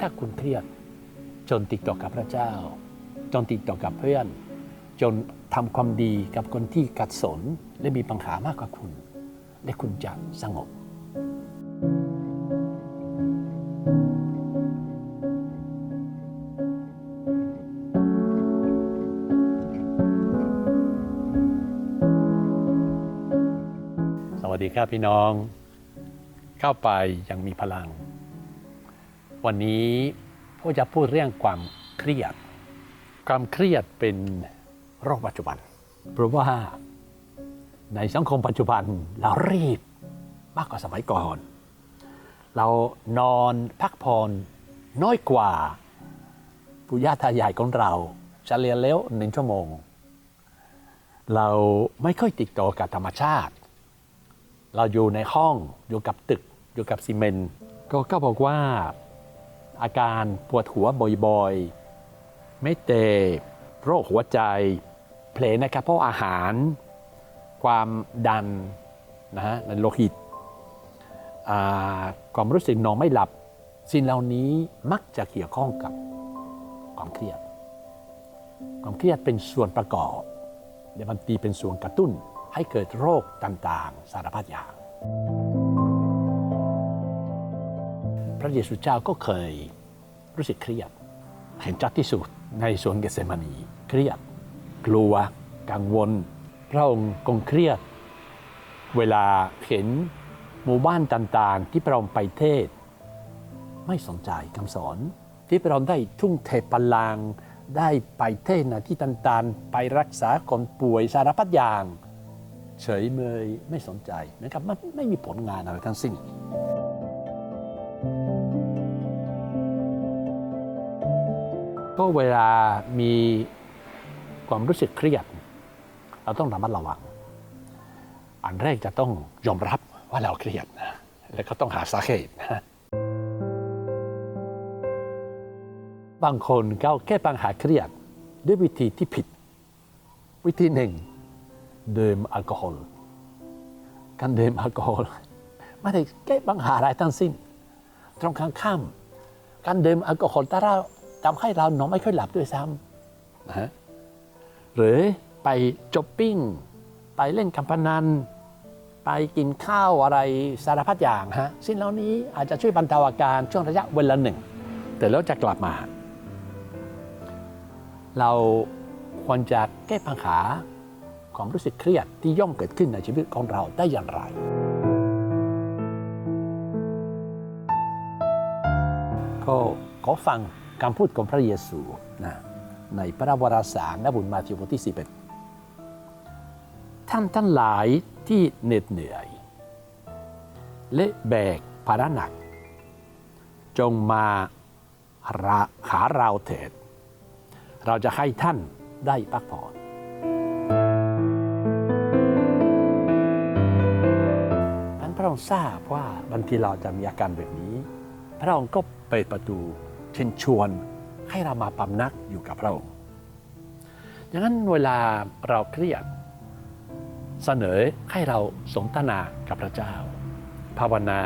ถ้าคุณเครียด จนติดต่อกับพระเจ้า จนติดต่อกับเพื่อน จนทำความดีกับคนที่กัดสนและมีปัญหามากกว่าคุณ และคุณจะสงบสวัสดีครับพี่น้อง เข้าไปยังมีพลัง วันนี้พ่อจะพูดเรื่องความเครียด ความเครียดเป็นโรคปัจจุบัน เพราะว่าในสังคมปัจจุบันเรารีบมากกว่าสมัยก่อน เรานอนพักผ่อนน้อยกว่าปุย่าตายายของเราเฉลี่ยแล้วหนึ่งชั่วโมง เราไม่ค่อยติดต่อกับธรรมชาติ เราอยู่ในห้องอยู่กับตึกอยู่กับซีเมนต์ก็ก็บอกว่า อาการปวดหัวบ่อยๆ ไม่เตะโรคหัวใจ เพลในกระเพราะอาหาร ความดันนะฮะโลหิตความรู้สึกนอนไม่หลับ สิ่งเหล่านี้มักจะเกี่ยวข้องกับความเครียด ความเครียดเป็นส่วนประกอบและบางทีเป็นส่วนกระตุ้นให้เกิดโรคต่างๆ สารพัดอย่าง พระเยซูเจ้าก็เคยรู้สึกเครียด เห็นชัดที่สุดในสวนเกสมานีเครียด กลัว กังวล พระองค์คงเครียด เวลาเห็นหมู่บ้านต่างๆ ที่พระองค์ไปเทศ ไม่สนใจคำสอน ที่พระองค์ได้ทุ่งเทพลังได้ไปเทศนาที่ต่างๆ ไปรักษาคนป่วยสารพัดอย่าง เฉยเมยไม่สนใจนะครับมันไม่มีผลงานอะไรทั้งสิ้น ก็เวลามีความรู้สึกเครียด เราต้องระมัดระวัง อันแรกจะต้องยอมรับว่าเราเครียดนะแล้วก็ต้องหาสาเหตุนะบางคนก็แก้ปัญหาเครียดด้วยวิธีที่ผิด วิธีหนึ่งดื่มแอลกอฮอล์การดื่มแอลกอฮอล์ไม่ได้แก้ปัญหาอะไรทั้งสิ้น ตรงข้ามข้ามการดื่มแอลกอฮอล์ถ้าเรา ทำให้เรานอนไม่ค่อยหลับด้วยซ้ำนะฮะหรือไปจ็อปปิ้ง ไปเล่นการพนัน ไปกินข้าวอะไรสารพัดอย่างฮะสิ่งเหล่านี้อาจจะช่วยบรรเทาอาการช่วงระยะเวลาหนึ่ง แต่แล้วจะกลับมา เราควรจะแก้ปัญหาความรู้สึกเครียดที่ย่อมเกิดขึ้นในชีวิตของเราได้อย่างไรก็ขอฟัง คำพูดของพระเยซูนะในพระวรสารนบุญมาธิวบทที่11ท่านทั้งหลายที่เหน็ดเหนื่อย และแบกภาระหนัก จงมาหาเราเถิด เราจะให้ท่านได้พักผ่อนอันพระองค์ทราบว่าบางทีเราจะมีอาการแบบนี้ พระองค์ก็เปิดประตู เชิญชวนให้เรามาปำนักอยู่กับพระองค์ดังนั้นเวลาเราเครียดเสนอให้เราสนทนากับพระเจ้า ภาวนา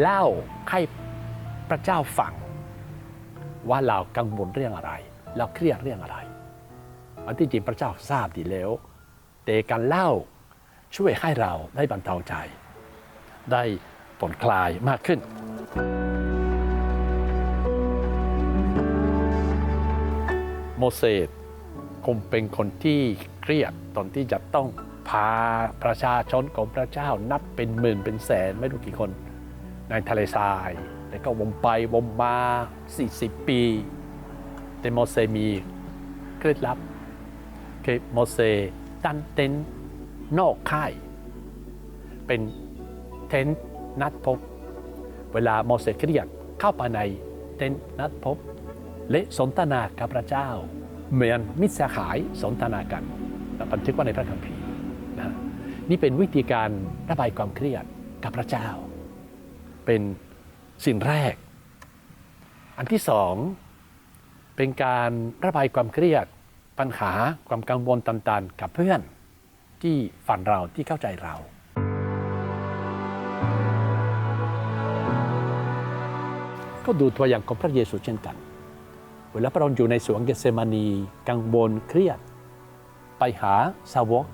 เล่าให้พระเจ้าฟัง ว่าเรากังวลเรื่องอะไร เราเครียดเรื่องอะไรอันที่จริงพระเจ้าทราบดีแล้ว แต่การเล่าช่วยให้เราได้บรรเทาใจ ได้ผ่อนคลายมากขึ้น โมเสสคงเป็นคนที่เครียดตอนที่จะต้องพาประชาชนของพระเจ้านับเป็นหมื่นเป็นแสนไม่รู้กี่คนในทะเลทราย แล้วก็วงไปวงมา 40 ปี แต่โมเสสมีเคล็ดลับคือโมเสตั้งเต็นท์นอกค่าย เป็นเต็นท์นัดพบ เวลาโมเสสเครียดเข้าไปในเต็นท์นัดพบ และสนทนากับพระเจ้า เหมือนมิตรสหายสนทนากันบันทึกไว่าในพระคัมภีร์นะนี่เป็นวิธีการระบายความเครียดกับพระเจ้า เป็นสิ่งแรก อันที่สองเป็นการระบายความเครียด ปัญหาความกังวลต่างๆ กับเพื่อนที่ฝันเราที่เข้าใจเราก็ดูตัวอย่างของพระเยซูเช่นกัน เวลาพระองค์อยู่ในสวนเกสเซมานีกังวลเครียด ไปหาสาวก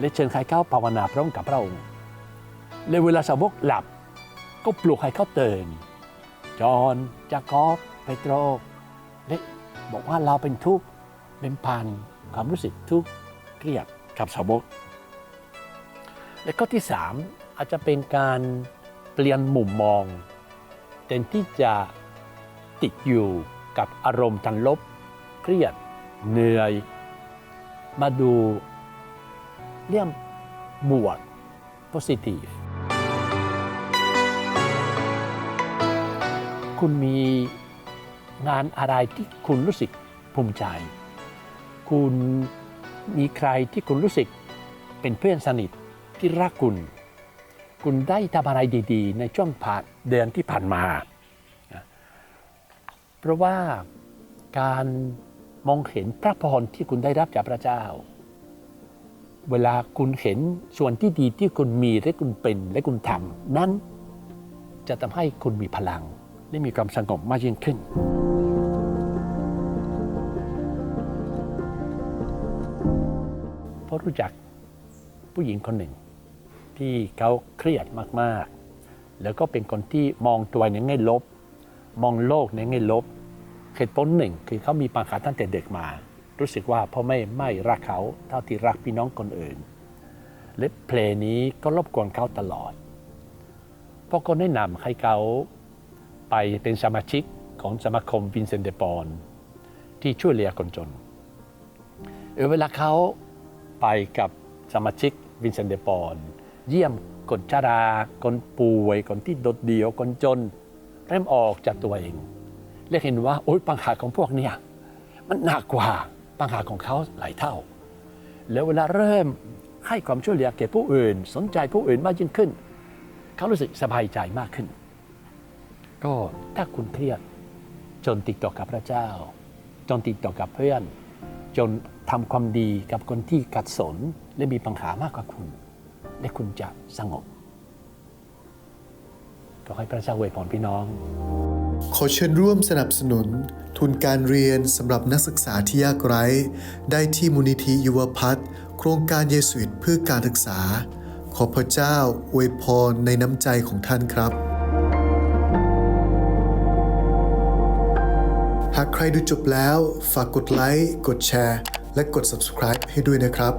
และเชิญใครเข้าภาวนาพร้อมกับพระองค์และเวลาสาวกหลับ ก็ปลุกให้เขาตื่นจอห์นจากอบเปโตรและบอกว่าเราเป็นทุกข์เป็นพันความรู้สึกทุกข์เครียดกับสาวก และข้อที่สามอาจจะเป็นการเปลี่ยนมุมมองแทนที่จะติดอยู่ กับอารมณ์ทางลบ เครียด เหนื่อย มาดูเรื่องบวก positive คุณมีงานอะไรที่คุณรู้สึกภูมิใจ คุณมีใครที่คุณรู้สึกเป็นเพื่อนสนิทที่รักคุณ คุณได้ทำอะไรดี ๆ ในช่วงผ่านเดือนที่ผ่านมา เพราะว่าการมองเห็นพระพรที่คุณได้รับจากพระเจ้า เวลาคุณเห็นส่วนที่ดีที่คุณมีและคุณเป็นและคุณทำนั้นจะทำให้คุณมีพลัง และมีความสงบมากยิ่งขึ้น เพราะรู้จักผู้หญิงคนหนึ่ง ที่เขาเครียดมาก ๆ แล้วก็เป็นคนที่มองตัวในแง่ลบ มองโลกในแง่ลบเหตุผลหนึ่งคือเขามีปัญหาตั้งแต่เด็กมา รู้สึกว่าพ่อแม่ไม่รักเขาเท่าที่รักพี่น้องคนอื่น และเพลงนี้ก็รบกวนเขาตลอดพ่อก็แนะนำให้เขาไปเป็นสมาชิกของสมาคมวินเซนเดปอนที่ช่วยเหลือคนจนเออเวลาเขาไปกับสมาชิกวินเซนเดปอนเยี่ยมคนชราคนป่วยคนที่โดดเดี่ยวคนจน เริ่มออกจากตัวเองและเห็นว่าโอ๊ยปัญหาของพวกเนี่ยมันหนักกว่าปัญหาของเขาหลายเท่า แล้วเวลาเริ่มให้ความช่วยเหลือแก่ผู้อื่น สนใจผู้อื่นมากยิ่งขึ้น เขารู้สึกสบายใจมากขึ้น ก็ถ้าคุณเครียดจนติดต่อกับพระเจ้า จนติดต่อกับเพื่อน จนทำความดีกับคนที่กัดสนและมีปัญหามากกว่าคุณ และคุณจะสงบ ขอให้พระเจ้าอวยพรพี่น้อง ขอเชิญร่วมสนับสนุน ทุนการเรียนสำหรับนักศึกษาที่ยากไร้ ได้ที่มูลนิธิยุวพัฒน์โครงการเยสุอิตเพื่อการศึกษา ขอพระเจ้าอวยพรในน้ำใจของท่านครับ หากใครดูจบแล้วฝากกดไลค์กดแชร์ และกด subscribe ให้ด้วยนะครับ